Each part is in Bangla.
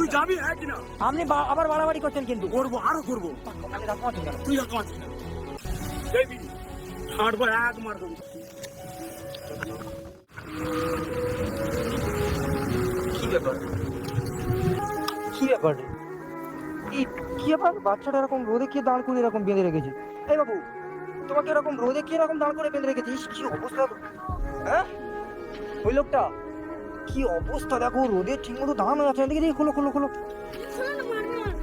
তুই যাবি? হ্যাঁ কিনা আপনি আবার বাড়াবাড়ি করছেন কিন্তু। করব আরও করব। তুই দেখবি? হাঁটবো এক মার দেবো কি ব্যাপার? কি ব্যাপার? এই কি ব্যাপার? বাচ্চাটা এরকম রোদে কে দাঁড় করে এরকম বেঁধে রেখেছে? এই বাবু তোমাকে এরকম রোদে কে এরকম দাঁড় করে বেঁধে রেখেছে? ইস, কি অবস্থা? হ্যাঁ? ওই লোকটা? কি অবস্থা দেখো? রোদে ঠিক মতো দাঁড়ানো যাচ্ছে না দেখি দেখি খোলো খোলো খোলো।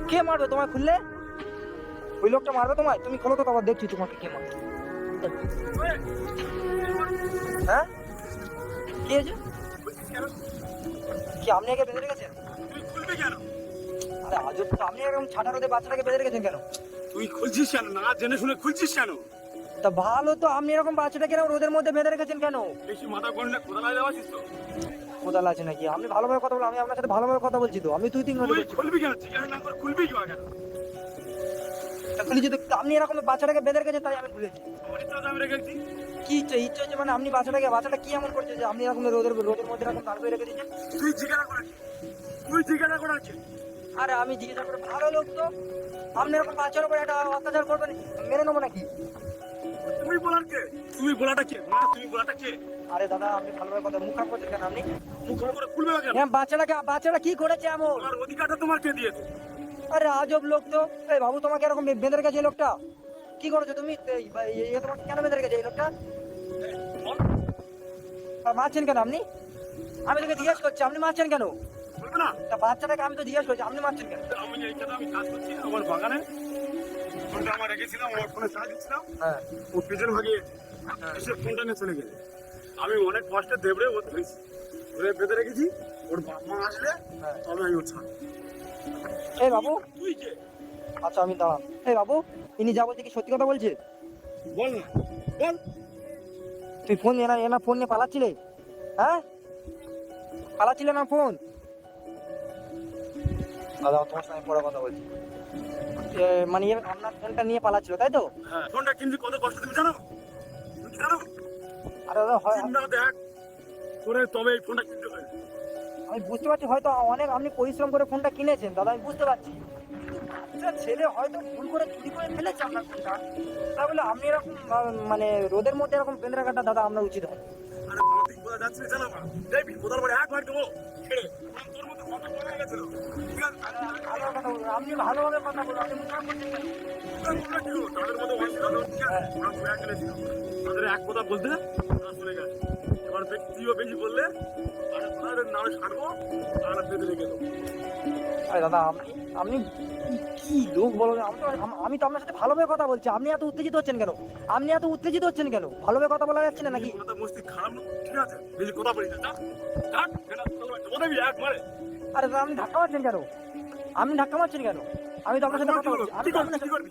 কে মারবে তোমায় খুললে? ওই লোকটা মারবে তোমায়? তুমি খোলো তো আবার দেখছি তোমাকে কে মারবে। হ্যাঁ? কি হয়েছে কি আপনি আগে বেঁধে রেখেছেন? আরে আজব তো আপনি এরকম ছাটা রোদে বাচ্চাটাকে বেঁধে রেখেছেন কেন? তুই খুলছিস কেন? না জেনে শুনে খুলছিস কেন? তা ভালো তো আপনি এরকম বাচ্চাটাকে এরকম রোদের মধ্যে বেঁধে রেখেছেন কেন? বেশি মাথা গন্ডে কোথায় যাওয়াছিস তো? কোদাল আছে নাকি? আপনি ভালোভাবে কথা বলুন আমি আপনার সাথে ভালোভাবে কথা বলছি তো। আমি তুই তিন ঘণ্টা খুলবি কেন? জিজ্ঞাসা না করে খুলবি কি খুলেছি তো আপনি এরকম বাচ্চাটাকে বেঁধে রেখেছেন তাই আমি খুলেছি। আমি রেখেছি। কি ইচ্ছে? ইচ্ছে হচ্ছে মানে আপনি বাচ্চাটাকে বাচ্চাটা কি এমন করছে যে আপনি এরকম রোদের রোদের মধ্যে এরকম দাঁড় করে রেখে দিচ্ছেন তুই জিজ্ঞাসা করাচ্ছিস তুই জিজ্ঞাসা করাচ্ছিস আরে আমি জিজ্ঞাসা করে ভালো লোক তো। আপনি এরকম বাচ্চার উপর একটা অত্যাচার করবেন মেনে নেব নাকি? তুমি বলার কে? তুমি বলাটা কে? মা তুমি বলাটা কে? আরে দাদা আপনি ভালোভাবে কথা মুখ করছেন কেন আপনি। মুখ করে খুলবে কেন? হ্যাঁ বাচ্চাটাকে বাচ্চাটা কি করেছে এমন? তোমার অধিকারটা তোমার কে দিয়েছে? আরে আজব লোক তো। এই বাবু তোমাকে এরকম বেঁধে রেখেছে লোকটা? কি করেছ তুমি? এ- তোমাকে কেন বেঁধে রেখেছে এই লোকটা? মারছেন কেন আপনি? আমি তোকে জিজ্ঞেস করছি আপনি মারছেন কেন? বাচ্চাটাকে আমি তো জিজ্ঞেস করছি আপনি মারছেন কেন? আমি আমি কাজ করছি আমার বাগানে ফোনটা আমার রেখেছিলাম আমার ফোনে চার্জ দিচ্ছিলাম। হ্যাঁ। ও পিছন ভাগে এসে ফোনটা নিয়ে চলে গেছে আমি অনেক কষ্টে দেবড়ে ও ধরেছি। ধরে বেঁধে রেখেছি ওর বাপ মা আসলে হ্যাঁ। তবে আমি ওর ছাড়। এই বাবু। তুই কে আচ্ছা আমি দাঁড়ান। এই বাবু ইনি যা বলছে কি সত্যি কথা বলছে? বল না বল। তুই ফোন এনা এনা ফোন নিয়ে পালাচ্ছিলে? হ্যাঁ? পালাচ্ছিলে না ফোন? দাদা তোমার সঙ্গে পরে কথা বলছি। মানে আপনার ফোনটা নিয়ে পালাচ্ছিল তাই তো? হ্যাঁ ফোনটা কিনতে কত কষ্ট তুমি জানো? জানো? আরে দাদা হয় দেখ করে তবে এই ফোনটা কিনতে হবে। আমি বুঝতে পারছি হয়তো অনেক আপনি পরিশ্রম করে ফোনটা কিনেছেন দাদা আমি বুঝতে পারছি। ছেলে হয়তো ভুল করে চুরি করে ফেলেছে আপনার ফোনটা। তাহলে আপনি এরকম মানে রোদের মধ্যে এরকম বেঁধে রাখাটা দাদা আপনার উচিত হয়। জানো না দেখবি কোথার বাড়ি এক ভাগ দেবো। তোর মতো বলে গেছিল। ঠিক আছে আপনি ভালোভাবে কথা বলুন আপনি? তাদের এক কথা বলতে তারা চলে গেছে। এবার তুইও বেশি বললে তাদের নামে ছাড়বো তাহলে বেঁধে রেখে দেবো। আরে দাদা আপনি কি লোক বলো আমি তো আমি তো আপনার সাথে ভালোভাবে কথা বলছি আপনি এত উত্তেজিত হচ্ছেন কেন? আপনি এত উত্তেজিত হচ্ছেন কেন? ভালোভাবে কথা বলা যাচ্ছে না নাকি? খারাপ ঠিক আছে বেশি কথা না আরে দাদা আপনি ধাক্কা মারছেন কেন? আপনি ধাক্কা মারছেন কেন? আমি তো আপনার সাথে কথা বলছি। আমি কি তো করবি? কি করবি?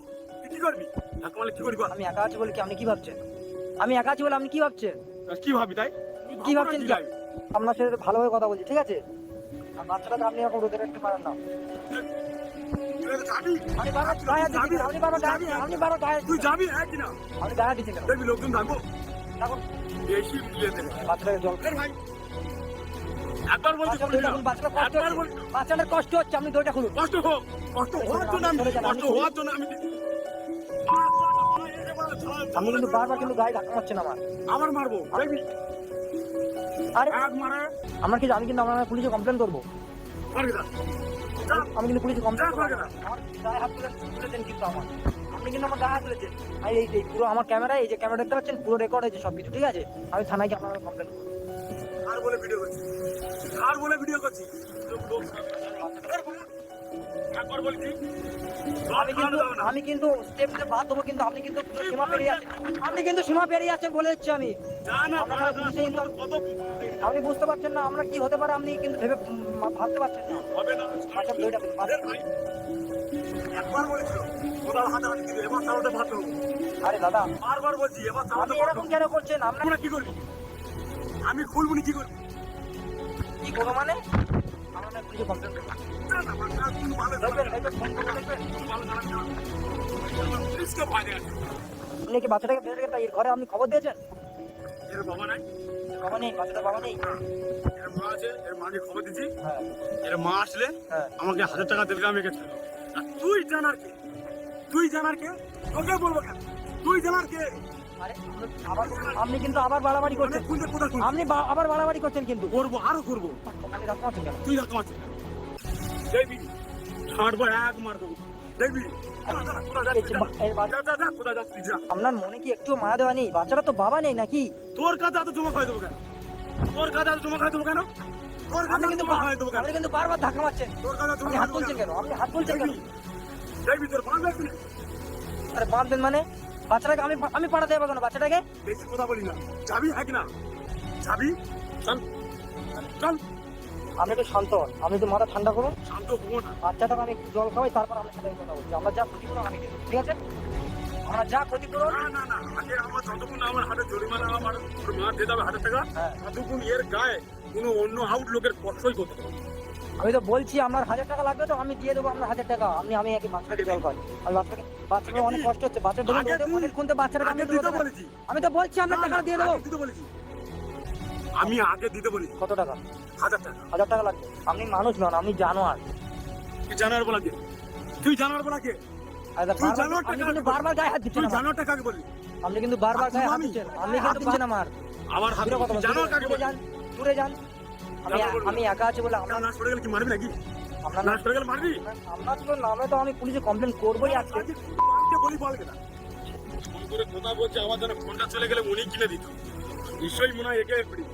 কি করবি? ধাক্কা মারলে কি করবি? আমি একা আছি বলে কি আপনি কি ভাবছেন? আমি একা আছি বলে আপনি কি ভাবছেন? কি ভাবি তাই? কি ভাবছেন কি আপনার সাথে ভালোভাবে কথা বলছি ঠিক আছে? আর বাচ্চাটাকে আপনি এরকম রোদে রাখতে পারেন না। তুই তো যাবি? গায়ে তুই যাবি? হ্যাঁ দেখবি লোকজন থাকব। বেশি বাচ্চাটাকে জল ভাই। একবার বলছি একবার। বলছি। বাচ্চাটার কষ্ট হচ্ছে আপনি দইটা খুলুন কষ্ট হোক কষ্ট হওয়ার জন্য আমি কষ্ট হওয়ার জন্য আমি আপনি কিন্তু বারবার কিন্তু গায়ে ধাক্কা মারছেন আমার। আবার মারবো। আরে আমার কি আমি কিন্তু আমার পুলিশে কমপ্লেন করব? আমি কিন্তু পুলিশে কমপ্লেন করব। আমার গায়ে হাত তুলেছেন কিন্তু আমার। আপনি কিন্তু আমার গায়ে হাত তুলেছেন। আর এই পুরো আমার ক্যামেরায় এই যে ক্যামেরা দেখতে পাচ্ছেন পুরো রেকর্ড হয়েছে সব কিছু ঠিক আছে? আমি থানায় গিয়ে আপনার কমপ্লেন করব। আর বলে ভিডিও করছি। আর বলে ভিডিও করছি। আমি কিন্তু স্টেপ নিতে বাদ দেবো কিন্তু আপনি কিন্তু সীমা পেরিয়ে যাচ্ছেন আপনি কিন্তু সীমা পেরিয়ে যাচ্ছেন বলে দিচ্ছি আমি। আপনি বুঝতে পারছেন না আমরা কি হতে পারে আপনি কিন্তু ভেবে ভাবতে পারছেন না। হবে না। আচ্ছা, দুইটা একবার বলেছিল কোথাও হাতাহাতি দিবে এবার তাহলে ভাত আরে দাদা বারবার বলছি এবার তাহলে এরকম কেন করছেন? আমরা কি করবি? আমি খুলবো না কি করবি? কি করব মানে? আমরা না কমপ্লেন। আপনি কি বাচ্চাটাকে ফেলে রেখে এর ঘরে আপনি খবর দিয়েছেন? এর বাবা নাই। বাবা নেই বাচ্চাটার বাবা নেই। এর মা আছে এর মাকে খবর দিচ্ছি। হ্যাঁ। এর মা আসলে হ্যাঁ। আমাকে হাজার টাকা দেবে আমি তুই জানার কে? তুই জানার কে? তোকে বলব কেন? তুই জানার কে? আপনি কিন্তু আবার বাড়াবাড়ি করছেন। কোন আপনি আবার বাড়াবাড়ি করছেন কিন্তু। করব আরও করব। তুই দেখবি ছাড়বো এক মার দেবো। দেখবি। আপনার মনে কি একটু মায়া দেওয়া নেই? বাচ্চারা তো বাবা নেই নাকি? তোর কাছে এত জমা খাই দেবো কেন? তোর কাছে এত জমা খাই দেবো কেন? তোর কাছে আপনি কিন্তু জমা খাই দেবো কেন? আপনি কিন্তু বারবার ধাক্কা মারছেন। আপনি হাত তুলছেন কেন? আপনি হাত তুলছেন কেন দেখবি তোর বাঁধ লাগবে না। আরে বাঁধবেন মানে? বাচ্চাটাকে আমি আমি পাঠাতে যাব কেন? বাচ্চাটাকে? বেশি কথা বলি না। যাবি? হ্যাঁ কি না যাবি? চল। চল। আপনি একটু শান্ত। হন আপনি একটু মাথা ঠান্ডা করুন শান্ত হব না। বাচ্চাটাকে আমি একটু জল খাওয়াই তারপর আপনার সাথে কথা বলছি। আমরা যা ক্ষতিপূরণ আমি দেবো ঠিক আছে? আমরা যা ক্ষতিপূরণ না না না। আগে আমার যতক্ষণ আমার হাতে জরিমানা আমার মা দিয়ে দেবে হাজার টাকা হ্যাঁ। ততক্ষণ এর গায়ে কোনো অন্য আউট লোকের স্পর্শই করতে পারবে। আমি তো বলছি আপনার হাজার টাকা লাগবে তো আমি দিয়ে দেবো আপনার হাজার টাকা। আপনি আমি একে বাচ্চাটাকে জল খাই আর বাচ্চাকে অনেক কষ্ট হচ্ছে বাচ্চা বাচ্চাটাকে আমি রাখি। বলেছি। আমি তো বলছি আপনার টাকা দিয়ে দেবো। আমি আগে দিতে বলেছি। কত টাকা? হাজার টাকা। হাজার টাকা লাগবে। আপনি মানুষ নন আপনি জানোয়ার। তুই জানার বলা কে? তুই জানার বলা কে? তুই কিন্তু বারবার গায়ে হাত দিচ্ছেন তুই আমার। আপনি কিন্তু বারবার গায়ে হাত দিচ্ছেন। আপনি কিন্তু দিচ্ছেন আমার আমার হাতে জানোয়ার কাকে যান দূরে যান। আমি আমি একা আছি বলে আপনার নাচ পড়ে গেলে কি মারবি নাকি? আপনার নাচ পড়ে গেলে মারবি? আপনার তো নামে তো আমি পুলিশে কমপ্লেন করবোই আজকে। আজকে বলি বল কেনা ফোন করে কথা বলছে আমার যেন ফোনটা চলে গেলে উনি কিনে দিত। নিশ্চয়ই মনে হয় একে পিড়ি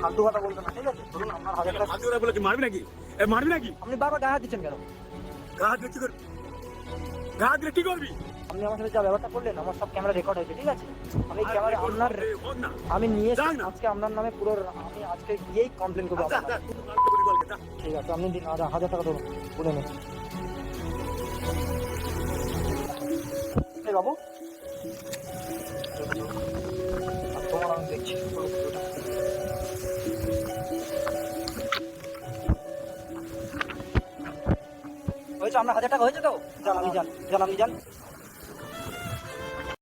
ফালতু কথা বলবেন না ঠিক আছে? ধরুন আপনার হাজার হাতে ওরা বলে কি মারবি নাকি? এ মারবি নাকি? আপনি বারবার হাত দিচ্ছেন কেন? গা হাত করবি? গা হাত দিয়ে কি করবি? আপনি আমার সাথে যা ব্যাপারটা করলেন আমার সব ক্যামেরা রেকর্ড হয়েছে ঠিক আছে? আমি ক্যামেরা আপনার আমি নিয়ে আজকে আপনার নামে পুরো আমি আজকে গিয়েই কমপ্লেন করব বল কে, যা। ঠিক আছে আপনি দিন হাজার টাকা ধরুন বলে নিন। বাবু। তোমার আমি দেখছি। হয়েছে আপনার হাজার টাকা হয়েছে তো? যান আপনি যান যান আপনি যান